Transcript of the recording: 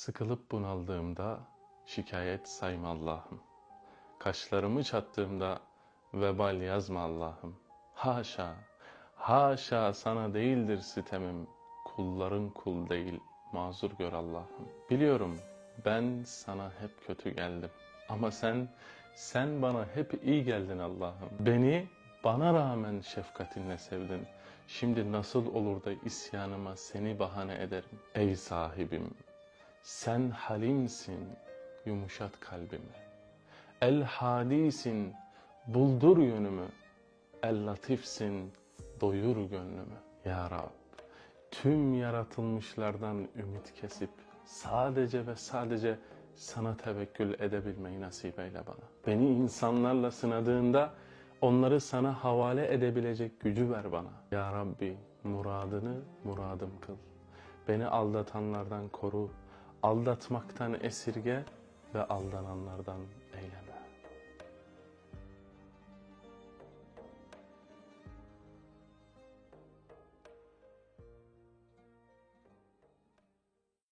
Sıkılıp bunaldığımda şikayet sayma Allah'ım. Kaşlarımı çattığımda vebal yazma Allah'ım. Haşa, haşa sana değildir sitemim. Kulların kul değil, mazur gör Allah'ım. Biliyorum ben sana hep kötü geldim. Ama sen, sen bana hep iyi geldin Allah'ım. Beni bana rağmen şefkatinle sevdin. Şimdi nasıl olur da isyanıma seni bahane ederim? Ey sahibim, sen halimsin, yumuşat kalbimi. El hadisin, buldur yönümü. El latifsin, doyur gönlümü. Ya Rab, tüm yaratılmışlardan ümit kesip sadece ve sadece sana tevekkül edebilmeyi nasip eyle bana. Beni insanlarla sınadığında onları sana havale edebilecek gücü ver bana. Ya Rabbi muradını muradım kıl. Beni aldatanlardan koru, aldatmaktan esirge ve aldananlardan eyleme.